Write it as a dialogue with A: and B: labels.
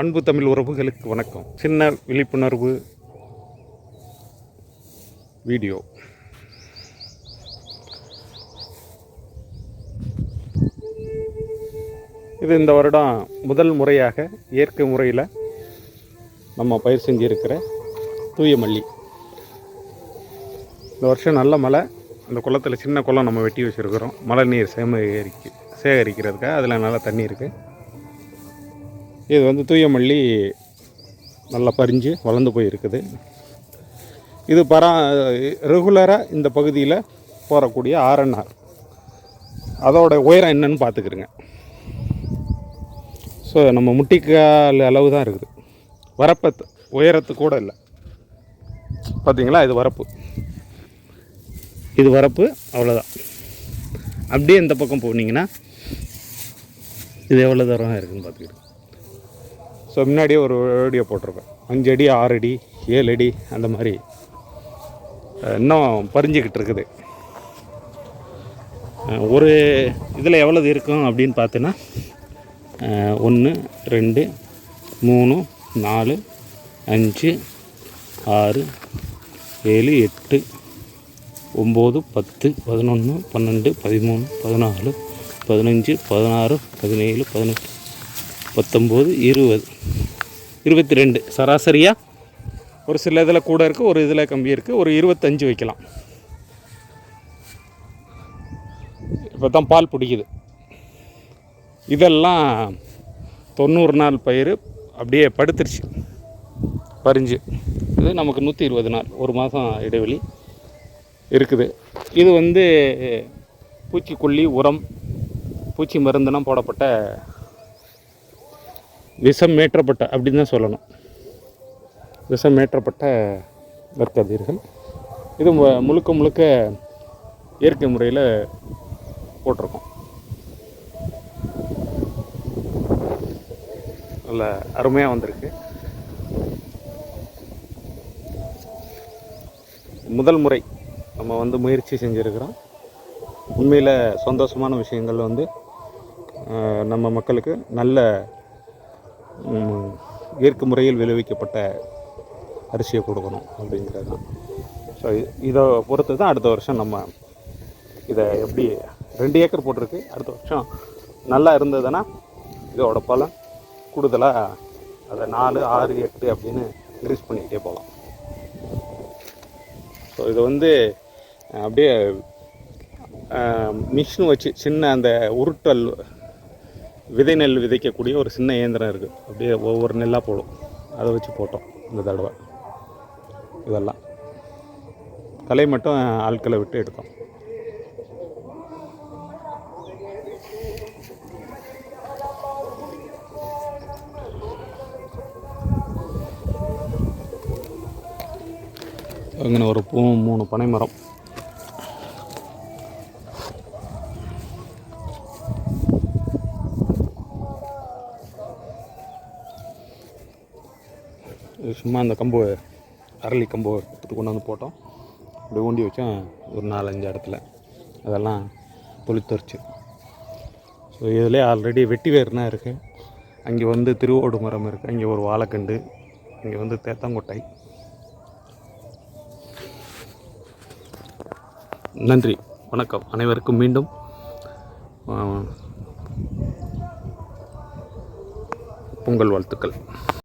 A: அன்பு தமிழ் உறவுகளுக்கு வணக்கம். சின்ன விழிப்புணர்வு வீடியோ. இது இந்த வருடம் முதல் முறையாக இயற்கை முறையில் நம்ம பயிர் செஞ்சிருக்கிற தூய மல்லி இந்த வருஷம் நல்ல மழை. அந்த குளத்தில் சின்ன குளம் நம்ம வெட்டி வச்சுருக்கிறோம். மழை நீர் சேமரிக்கு சேகரிக்கிறதுக்காக அதில் நல்லா தண்ணி இருக்குது இது வந்து தூய மல்லி நல்லா பறிஞ்சு வளர்ந்து போயிருக்குது. இது பரா ரெகுலராக இந்த பகுதியில் போகக்கூடிய ஆர்என்ஆர் அதோட உயரம் என்னன்னு பார்த்துக்கிறங்க ஸோ நம்ம முட்டிக்கால் அளவு தான் இருக்குது. வரப்பை உயரத்து கூட இல்லை. பார்த்தீங்களா இது வரப்பு. இது வரப்பு அவ்வளோதான் அப்படியே இந்த பக்கம் போனீங்கன்னா இது எவ்வளோ தூரம் இருக்குதுன்னு பார்த்துக்கிட்டு ஸோ முன்னாடியே ஒரு வீடியோ போட்டிருப்பேன். அஞ்சு அடி ஆறு அடி ஏழு அடி அந்த மாதிரி. இன்னும் பறிஞ்சிக்கிட்டு இருக்குது. ஒரு இதில் எவ்வளவு இருக்கும் அப்படின்னு பார்த்தோன்னா ஒன்று ரெண்டு மூணு நாலு அஞ்சு ஆறு ஏழு எட்டு ஒம்பது பத்து பதினொன்று பன்னெண்டு பதிமூணு பதினாலு பதினஞ்சு பதினாறு பதினேழு பதினெட்டு. பத்தொம்போது இருபது. இருபத்தி ரெண்டு சராசரியாக ஒரு சில இதில் கூட இருக்குது ஒரு இதில் கம்மி இருக்குது ஒரு இருபத்தஞ்சு வைக்கலாம். இப்போ தான் பால் பிடிக்குது. இதெல்லாம் தொண்ணூறு நாள் பயிர் அப்படியே படுத்துருச்சு. பறிஞ்சு. இது நமக்கு நூற்றி இருபது நாள். ஒரு மாதம் இடைவெளி இருக்குது. இது வந்து பூச்சிக்கொல்லி உரம் பூச்சி மருந்துலாம் போடப்பட்ட விஷம் ஏற்றப்பட்ட அப்படின்னு தான் சொல்லணும். விஷம் ஏற்றப்பட்ட நற்கதிர்கள் இது மு- முழுக்க முழுக்க இயற்கை முறையில் போட்டிருக்கோம். நல்ல அருமையாக வந்திருக்கு. முதல் முறை நம்ம வந்து முயற்சி செஞ்சுருக்கிறோம். உண்மையில் சந்தோஷமான விஷயங்கள் வந்து நம்ம மக்களுக்கு நல்ல இயற்கை முறையில் விளைவிக்கப்பட்ட அரிசியை கொடுக்கணும் அப்படிங்கிறது தான் ஸோ இதை பொறுத்து தான் அடுத்த வருஷம் நம்ம இதை எப்படி ரெண்டு ஏக்கர் போட்டிருக்கு. அடுத்த வருஷம் நல்லா இருந்ததுன்னா இதோட பலன் கூடுதலாக அதை நாலு ஆறு எட்டு அப்படின்னு இன்க்ரீஸ் பண்ணிக்கிட்டே போகலாம். ஸோ இது வந்து அப்படியே மிஷின் வச்சு சின்ன அந்த உருட்டல் விதை நெல் விதைக்கக்கூடிய ஒரு சின்ன இயந்திரம் இருக்குது அப்படியே ஒவ்வொரு நெல்லாக போடும். அதை வச்சு போட்டோம் இந்த தடவை. இதெல்லாம். களை மட்டும் ஆட்களை விட்டு எடுத்தோம். அங்கே ஒரு பூ மூணு பனை சும்மா அந்த கம்பு அரளி கம்பு எடுத்து கொண்டு வந்து போட்டோம். அப்படி ஊண்டி வச்சோம். ஒரு நாலஞ்சு இடத்துல. அதெல்லாம் தொழித்தரிச்சு ஸோ இதில் ஆல்ரெடி வெட்டி வேர்னா இருக்குது அங்கே வந்து திருவோடு மரம் இருக்குது அங்கே ஒரு வாழைக்கண்டு. இங்கே வந்து தேத்தாங்கொட்டை. நன்றி. வணக்கம். அனைவருக்கும் மீண்டும் பொங்கல் வாழ்த்துக்கள்.